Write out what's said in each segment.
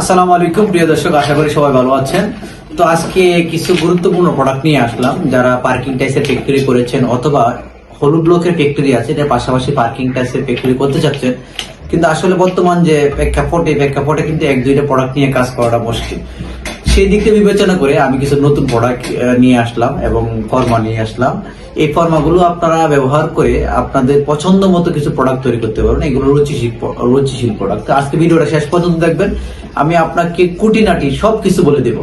আসসালামু আলাইকুম, প্রিয় দর্শক, আশা করি সবাই ভালো আছেন। তো আজকে কিছু গুরুত্বপূর্ণ প্রোডাক্ট নিয়ে আসলাম, যারা পার্কিং টাইসের ফ্যাক্টরি করেছেন অথবা হলুদ ব্লকের ফ্যাক্টরি আছে এটার পাশাপাশি পার্কিং টাইসের ফ্যাক্টরি করতে চাচ্ছেন। কিন্তু আসলে বর্তমান যে প্রেক্ষাপট, এই প্রেক্ষাপটে কিন্তু এক দুইটা প্রোডাক্ট নিয়ে কাজ করাটা মুশকিল। সেই দিকটা বিবেচনা করে আমি কিছু নতুন প্রোডাক্ট নিয়ে আসলাম এবং ফর্মা নিয়ে আসলাম। এই ফর্মাগুলো আপনারা ব্যবহার করে আপনাদের পছন্দ মতো কিছু প্রোডাক্ট তৈরি করতে পারবেন। এগুলো রুচিশীল রুচিশীল প্রোডাক্ট আজকে ভিডিওটা শেষ পর্যন্ত দেখবেন। আমি আপনাকে কুটিনাটি সব কিছু বলে দেব।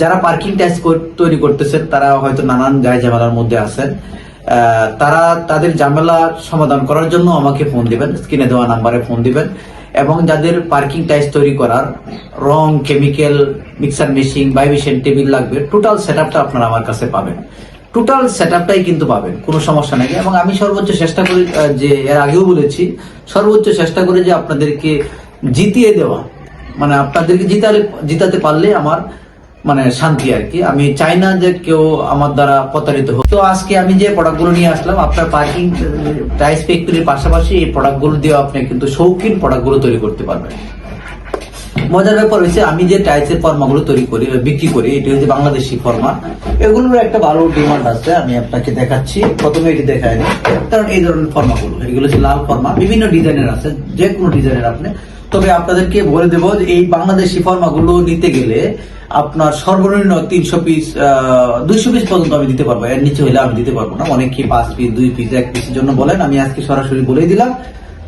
যারা পার্কিং ট্যাক্স তৈরি করতেছেন, তারা হয়তো নানান গায়ে ঝামেলার মধ্যে আছেন। তারা তাদের ঝামেলা সমাধান করার জন্য আমাকে ফোন দিবেন। স্ক্রিনে দেওয়া নাম্বারে ফোন দিবেন। এবং যাদের পার্কিং টাইস তৈরি করার রং chemical mixer machine vibration table লাগবে টোটাল সেটআপটা আপনারা আমার কাছে পাবেন। টোটাল সেট আপটাই কিন্তু পাবেন, কোনো সমস্যা নেই। এবং আমি সর্বোচ্চ চেষ্টা করি যে এর আগেও বলেছি, সর্বোচ্চ চেষ্টা করি যে আপনাদেরকে জিতিয়ে দেওয়া। মানে আপনাদেরকে জিতালে জিতাতে পারলে আমার মানে শান্তি আর কি। আমি চাই না যে কেউ আমার দ্বারা প্রতারিত হোক। তো আজকে আমি যে প্রোডাক্টগুলো নিয়ে আসলাম, আপনার পার্কিং টাইস ফ্যাক্টরির পাশাপাশি এই প্রোডাক্টগুলো দিয়ে আপনি কিন্তু শৌখিন প্রোডাক্টগুলো তৈরি করতে পারবেন। মজার ব্যাপার হচ্ছে আমি যে টাইসের ফর্মাগুলো তৈরি করি বিক্রি করি, এটি হচ্ছে বাংলাদেশি ফর্মা। এগুলোর একটা ভালো ডিমান্ড আছে, আমি আপনাকে দেখাচ্ছি। প্রথমে এটি দেখায় নি। কারণ এই ধরনের ফর্মাগুলো, এগুলো হচ্ছে লাল ফর্মা। বিভিন্ন ডিজাইনের আছে যে কোনো ডিজাইনের আপনি তবে আপনাদেরকে বলে দেবো যে এই বাংলাদেশি ফর্মাগুলো নিতে গেলে আপনার সর্বনিম্ন তিনশো পিস দুইশো পিস পর্যন্ত আমি দিতে পারব। এর নিচে হলে আমি দিতে পারব না। অনেকে পাঁচ পিস দুই পিস এক পিসের জন্য বলেন। আমি আজকে সরাসরি বলেই দিলাম,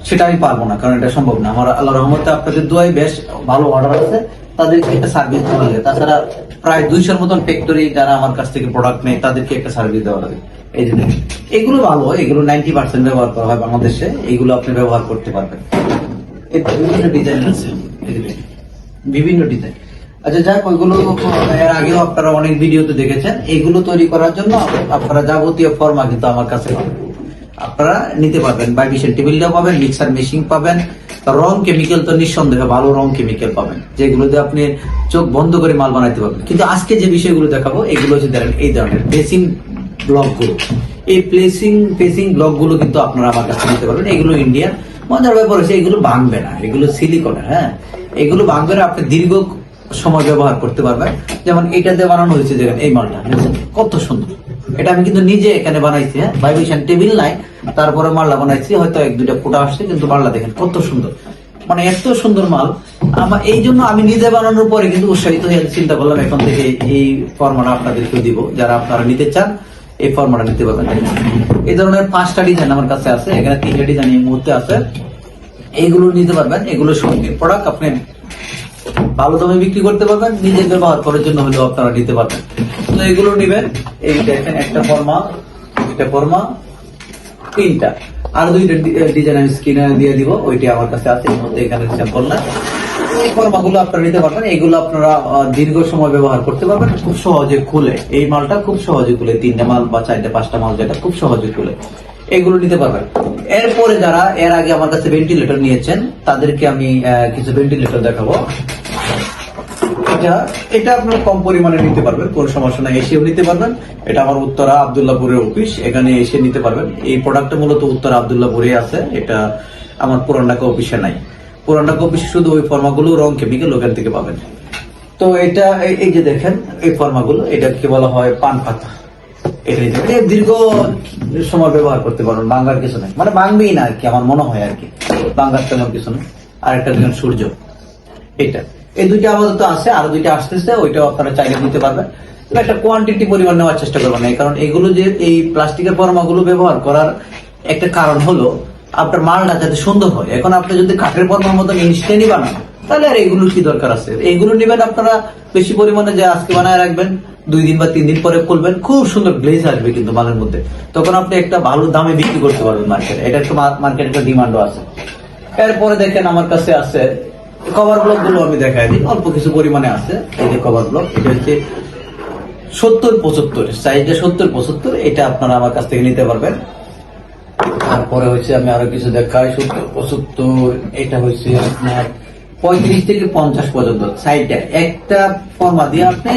সেটা আমি পারব না, কারণ এটা সম্ভব না। আমার আল্লাহ রহমতে আপনাদের দোয়াই বেশ ভালো অর্ডার আছে। তাদেরকে একটা সার্ভিস দেওয়া লাগে। তাছাড়া প্রায় দুইশোর মতন ফ্যাক্টরি যারা আমার কাছ থেকে প্রোডাক্ট নেয়, তাদেরকে একটা সার্ভিস দেওয়া লাগে। এই জন্য এগুলো ভালো। এগুলো নাইনটি পার্সেন্ট ব্যবহার করা হয় বাংলাদেশে। এগুলো আপনি ব্যবহার করতে পারবেন। বিভিন্ন ডিজাইন আছে। বিভিন্ন ডিজাইন আচ্ছা যাক, ওইগুলো এর আগেও আপনারা অনেক ভিডিওতে দেখেছেন। এগুলো তৈরি করার জন্য আপনারা যাবতীয় ফর্মা কিন্তু আমার কাছে আপনারা নিতে পারবেন। বাইবিশন টেবিলটাও পাবেন মিক্সার মেশিন পাবেন। রং কেমিক্যাল তো নিঃসন্দেহে ভালো রং কেমিক্যাল পাবেন। যেগুলো দিয়ে আপনি চোখ বন্ধ করে মাল বানাইতে পারবেন। কিন্তু আজকে যে বিষয়গুলো দেখাবো, এগুলো হচ্ছে দেখেন এই ধরনের বেসিং ব্লকগুলো এই প্লেসিং প্লেসিং ব্লকগুলো কিন্তু আপনারা আমার কাছে নিতে পারবেন। এগুলো ইন্ডিয়ান মজার ব্যাপার হচ্ছে এগুলো ভাঙবে না, এগুলো সিলিকনের হ্যাঁ? এগুলো ভাঙবে না, আপনি দীর্ঘ সময় ব্যবহার করতে পারবেন। যেমন এটাতে বানানো হয়েছে, দেখেন, এই মালটা কত সুন্দর। এটা আমি কিন্তু নিজে এখানে বানাইছি হ্যাঁ? ভাইব্রেশন টেবিল নাই, তারপরে মাল্লা বানাইছি, হয়তো এক দুইটা ফুটা আসছে, কিন্তু মাল্লা দেখেন কত সুন্দর। মানে এত সুন্দর মাল। আমার এই জন্য আমি নিজে বানানোর পরে কিন্তু উৎসাহিত হয়ে চিন্তা করলাম, এখন থেকে এই ফর্মাটা আপনাদেরকে দিব, যারা আপনারা নিতে চান। এই ফর্মাটা নিতে পারবেন। এই ধরনের পাঁচটা ডিজাইন আমার কাছে আছে, এখানে তিনটা ডিজাইন এই মুহূর্তে আছে। এইগুলো নিতে পারবেন, এগুলো সঙ্গে প্রোডাক্ট আপনি ভালো দামে বিক্রি করতে পারবেন নিজে ব্যবহার করার জন্য হলেও আপনারা নিতে পারবেন। তো এগুলো নিবেন, এই দেখেন একটা ফর্মা একটা ফর্মা তিনটা। আর দুইটা ডিজাইন আমি স্ক্রিনে দিয়ে দিব, ওইটি আমার কাছে আছে এখানে স্যাম্পল না এই আপনারা নিতে পারবেন এগুলো আপনারা দীর্ঘ সময় ব্যবহার করতে পারবেন। খুব সহজে খুলে। এই মালটা খুব সহজে খুলে। তিনটা মাল বা চারটা, পাঁচটা মাল যেটা, খুব সহজে খুলে। এগুলো নিতে পারবেন। এরপরে যারা, এর আগে আমার কাছে ভেন্টিলেটর নিয়েছেন, তাদেরকে আমি কিছু ভেন্টিলেটর দেখাবো। এটা এটা আপনারা কম পরিমাণে নিতে পারবেন, কোনো সমস্যা নাই। এসেও নিতে পারবেন। এটা আমার উত্তরা আবদুল্লাপুরের অফিস এখানে এসে নিতে পারবেন। এই প্রোডাক্টটা মূলত উত্তরা আবদুল্লাপুরে আছে। এটা আমার পুরান ঢাকা অফিসে নাই। পুরান ঢাকা অফিসে শুধু ওই ফর্মাগুলো রং কেমিক্যাল ওখান থেকে পাবেন। তো এটা এই- যে দেখেন, এই ফর্মাগুলো, এটাকে বলা হয় পান পাতা। এটা এটা দীর্ঘ সময় ব্যবহার করতে পারবেন বাংলার কিছু নেই। মানে বাংবেই না আর কি, আমার মনে হয় আর কি। বাংলার তেমন কিছু নেই আর একটা দেখেন সূর্য, এটা। এই দুইটা আপাতত আছে, আরও দুইটা আসতেছে, ওইটাও আপনারা চাইলে নিতে পারবেন। একটা কোয়ান্টিটি পরিমাণ নেওয়ার চেষ্টা করবেন এই কারণ এগুলো যে এই প্লাস্টিকের পরমাগুলো ব্যবহার করার একটা কারণ হলো আপনার মালটা যাতে সুন্দর হয়। এখন আপনি যদি কাঠের পরমার মতো ইনস্ট্যান্টই বানান, তাহলে আর এগুলো কি দরকার আছে? এইগুলো নেবেন আপনারা বেশি পরিমাণে যে আজকে বানায় রাখবেন, দুই দিন বা তিন দিন পরে খুলবেন, খুব সুন্দর গ্লেজ আসবে কিন্তু মালের মধ্যে। তখন আপনি একটা ভালো দামে বিক্রি করতে পারবেন মার্কেটে এটা একটু মার্কেটে একটা ডিমান্ডও আছে। এরপরে দেখেন আমার কাছে আছে কভার ব্লকগুলো আমি দেখাই দিই। অল্প কিছু পরিমাণে আছে। এই যে কভার ব্লক এটা হচ্ছে সত্তর পঁচাত্তর। সাইজে সত্তর পঁচাত্তর, এটা আপনারা আমার কাছ থেকে নিতে পারবেন। তারপরে হচ্ছে আমি আরও কিছু দেখাই। সত্তর এটা হচ্ছে আপনার পঁয়ত্রিশ থেকে পঞ্চাশ পর্যন্ত সাইডটা একটা ফর্মা দিয়ে আপনি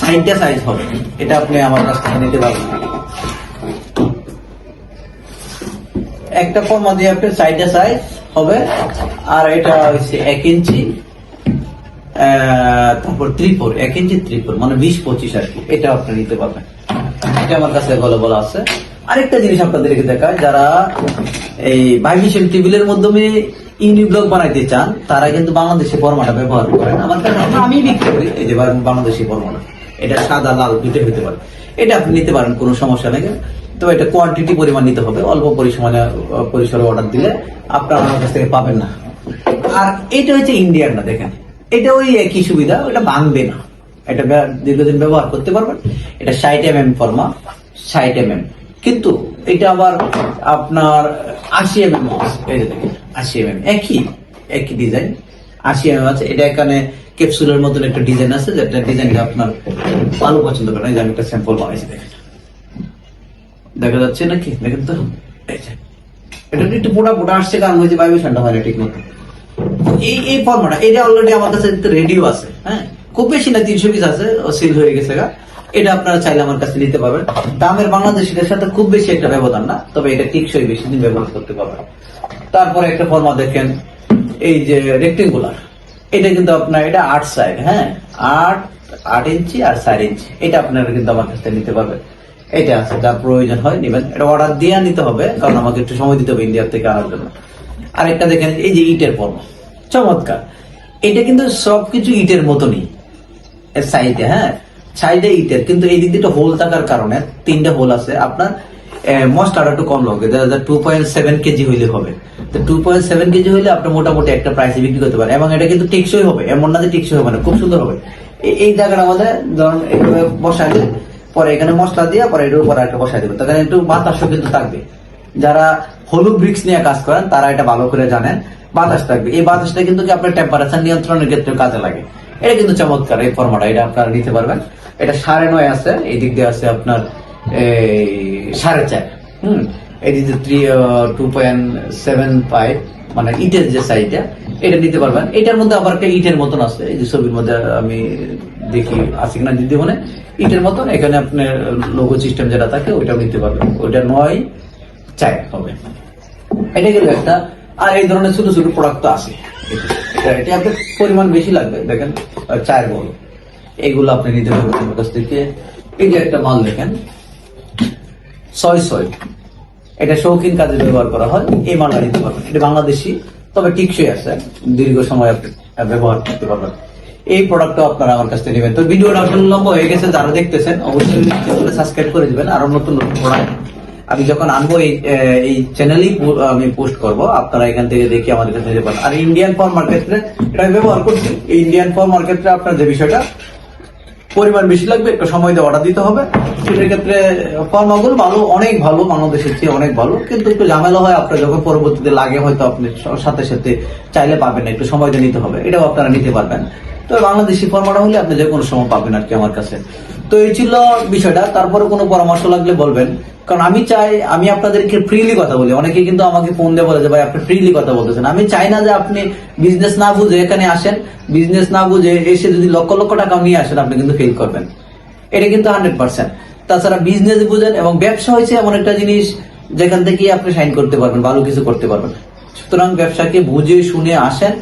সাইডটা সাইজ হবে। এটা আপনি আমার কাছ থেকে নিতে পারবেন। একটা ফর্মা দিয়ে আপনি সাইডে সাইজ হবে। আর এটা হচ্ছে এক ইঞ্চি। তারপর ত্রিপুর, এক ইঞ্চি ত্রিপুর মানে বিশ পঁচিশ আর কি। এটা আপনি নিতে পারবেন। এটা আমার কাছে অ্যাভেলেবল আছে। আরেকটা জিনিস আপনাদেরকে দেখায় যারা এই ভাইব্রেশন টেবিলের মাধ্যমে ইউনি ব্লগ বানাইতে চান, তারা কিন্তু বাংলাদেশি ফর্মাটা ব্যবহার করেন আমার কাছে আমি বিক্রি করি, এই যে বাংলাদেশি ফর্মাটা। এটা সাদা লাল দুটো হতে পারে। এটা আপনি নিতে পারেন, কোনো সমস্যা নেই। তো এটা কোয়ান্টিটি পরিমাণ নিতে হবে। অল্প পরিসমানে পরিসরে অর্ডার দিলে আপনারা আমার কাছ থেকে পাবেন না। আর এটা হচ্ছে ইন্ডিয়ান না, দেখেন। এটা ওই একই সুবিধা, ওটা ভাঙবে না। এটা দীর্ঘদিন ব্যবহার করতে পারবেন। এটা ষাট এম এম ফর্মা ষাট এম এম কিন্তু এটা আবার আপনার আশি এম এম আশি এম এম একই একই ডিজাইন আশি এম এম আছে। এটা এখানে ক্যাপসুলের মতন একটা ডিজাইন আছে, যেটা ডিজাইনটা আপনার ভালো পছন্দ করেন আমি একটা স্যাম্পল বানাইছি, দেখেন। দেখা যাচ্ছে নাকি? দেখেন তো। এটা একটু পোড়া পোড়া আসছে, কারণ হয়েছে ভাইব্রেশনটা হয় না ঠিক মতো। এই এই ফর্মাটা এটা অলরেডি আমার কাছে রেডিও আছে হ্যাঁ? খুব বেশি না, তিনশো পিস আছে সিল হয়ে গেছে গা। এটা আপনারা চাইলে আমার কাছে নিতে পারবেন। দামের বাংলাদেশিদের সাথে খুব বেশি একটা ব্যবধান না, তবে এটা টিকসই বেশি দিন ব্যবহার করতে পারবেন। তারপরে একটা ফর্মা দেখেন, এই যে রেক্টেঙ্গুলার এটা কিন্তু আপনার, এটা আট সাইড হ্যাঁ? আট আট ইঞ্চি আর চার ইঞ্চি। এটা আপনারা কিন্তু আমার কাছ নিতে পারবেন। এটা আছে যার প্রয়োজন হয় নেবেন। এটা অর্ডার দিয়ে নিতে হবে, কারণ আমাকে একটু সময় দিতে হবে ইন্ডিয়ার থেকে আনার জন্য। আরেকটা দেখেন, এই যে ইটের পর্ব চমৎকার। এটা কিন্তু সবকিছু ইটের মতনই সাইডে হ্যাঁ? সাইডে ইটের কিন্তু এই দিক দিয়ে হোল থাকার কারণে তিনটা হোল আছে। আপনার একটু কম লাগবে। টু পয়েন্ট সেভেন কেজি হইলে হবে। তো টু পয়েন্ট সেভেন কেজি হইলে আপনি মোটামুটি একটা প্রাইসে বিক্রি করতে পারেন। এবং এটা কিন্তু টেকসই হবে, এমন না যে টেকসই হবে না, খুব সুন্দর হবে। এই- জায়গাটা আমাদের, ধরুন এইভাবে বসাই দিলে পরে এখানে মশলা দিয়ে, পরে এটার উপর একটা বসাই দেবেন। তখন একটু বাতাসও কিন্তু থাকবে। যারা হলুদ ব্রিক্স নিয়ে কাজ করেন, তারা এটা ভালো করে জানেন, বাতাস থাকবে। এই বাতাসটা কিন্তু আপনার টেম্পারেচার নিয়ন্ত্রণের ক্ষেত্রে কাজে লাগে। এটা কিন্তু চমৎকার, এই ফর্মাটা এটা আপনারা নিতে পারবেন। এটা সাড়ে নয় আছে, এই দিক দিয়ে আছে আপনার সাড়ে চার, হম? এই দিক দিয়ে three two point seven five মানে ইটের যে সাইজটা এটা নিতে পারবেন। এটার মধ্যে আবার একটা ইটের মতন আছে, এই যে ছবির মধ্যে আমি দেখি, আছে কিনা দিদি মনে ইটের মতন, এখানে আপনার লোগো সিস্টেম যেটা থাকে ওইটা নিতে পারবেন। ওইটা নয় চাই হবে। এটা গেল একটা, আর এই ধরনের ছোট ছোট প্রোডাক্ট তো আছে। এটা এটা আপনার পরিমাণ বেশি লাগবে, দেখেন চায়ের বল। এইগুলো আপনি নিতে পারবেন কাছ থেকে। এই যে একটা মাল দেখেন, ছয় ছয়। এটা শৌখিন কাজে ব্যবহার করা হয়, এই মালটা নিতে পারবেন। এটা বাংলাদেশি, তবে টিকসই আছে। দীর্ঘ সময় আপনি ব্যবহার করতে পারবেন। এই প্রোডাক্টটা আপনারা আমার কাছ থেকে নেবেন। তো ভিডিওটা আসলে লম্বা হয়ে গেছে, যারা দেখতেছেন, অবশ্যই সাবস্ক্রাইব করে দিবেন। আরও নতুন নতুন প্রোডাক্ট আমি যখন আনব এই এই চ্যানেলেই আমি পোস্ট করব, আপনারা এখান থেকে দেখে আমাদের কাছে নিতে পারেন। আর ইন্ডিয়ান ফর মার্কেটে এটা ব্যবহার করছি। ইন্ডিয়ান ফর মার্কেটে আপনার যে বিষয়টা পরিমাণ বেশি লাগবে একটু সময় দিয়ে অর্ডার দিতে হবে। ভালো, অনেক ভালো, বাংলাদেশের চেয়ে অনেক ভালো। কিন্তু একটু ঝামেলা হয় আপনার যখন পরবর্তীতে লাগে, হয়তো আপনি সাথে সাথে চাইলে পাবেন একটু নিতে হবে। এটাও আপনারা নিতে পারবেন। তো বাংলাদেশি ফর্মাটা হলে আপনি যে কোনো সময় পাবেন আর কি আমার কাছে। তো এই ছিল বিষয়টা। তারপরে কোনো পরামর্শ লাগলে বলবেন। কারণ আমি চাই, আমি আপনাদেরকে ফ্রিলি কথা বলি। অনেকে কিন্তু আমাকে ফোন দিয়ে বলে যে, ভাই, আপনি ফ্রিলি কথা বলতেছেন। আমি চাই না যে আপনি বিজনেস না বুঝে এখানে আসেন। বিজনেস না বুঝে এসে যদি লক্ষ লক্ষ টাকা নিয়ে আসেন, আপনি কিন্তু ফেল করবেন। এটা কিন্তু হান্ড্রেড পার্সেন্ট তাছাড়া বিজনেস বুঝেন এবং ব্যবসা হয়েছে এমন একটা জিনিস, যেখান থেকে আপনি সাইন করতে পারবেন, ভালো কিছু করতে পারবেন। সুতরাং ব্যবসাকে বুঝে, শুনে আসেন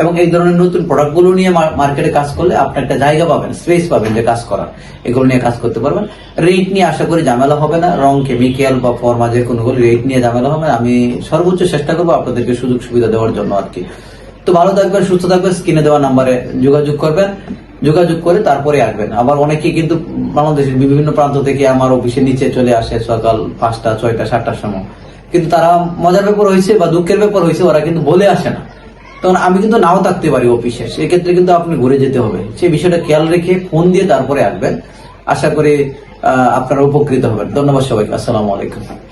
এবং এই ধরনের নতুন প্রোডাক্টগুলো নিয়ে মার্কেটে কাজ করলে আপনি একটা জায়গা পাবেন স্পেস পাবেন যে কাজ করার। এগুলো নিয়ে কাজ করতে পারবেন। রেট নিয়ে আশা করি ঝামেলা হবে না। রং কেমিক্যাল বা ফর্মা যে কোনো রেট নিয়ে ঝামেলা হবে না। আমি সর্বোচ্চ চেষ্টা করব আপনাদেরকে সুযোগ সুবিধা দেওয়ার জন্য আর কি তো ভালো থাকবেন, সুস্থ থাকবেন স্ক্রিনে দেওয়া নাম্বারে যোগাযোগ করবেন। যোগাযোগ করে তারপরে আসবেন। আবার অনেকে কিন্তু বাংলাদেশের বিভিন্ন প্রান্ত থেকে আমার অফিসের নিচে চলে আসে সকাল পাঁচটা, ছয়টা, সাতটার সময়। কিন্তু তারা মজার ব্যাপার হয়েছে বা দুঃখের ব্যাপার হয়েছে, ওরা কিন্তু বলে আসে না। তখন আমি কিন্তু নাও থাকতে পারি অফিসে। সেক্ষেত্রে কিন্তু আপনি ঘুরে যেতে হবে। সেই বিষয়টা খেয়াল রেখে ফোন দিয়ে তারপরে আসবেন। আশা করি আপনারা উপকৃত হবেন। ধন্যবাদ সবাইকে। আসসালামু আলাইকুম।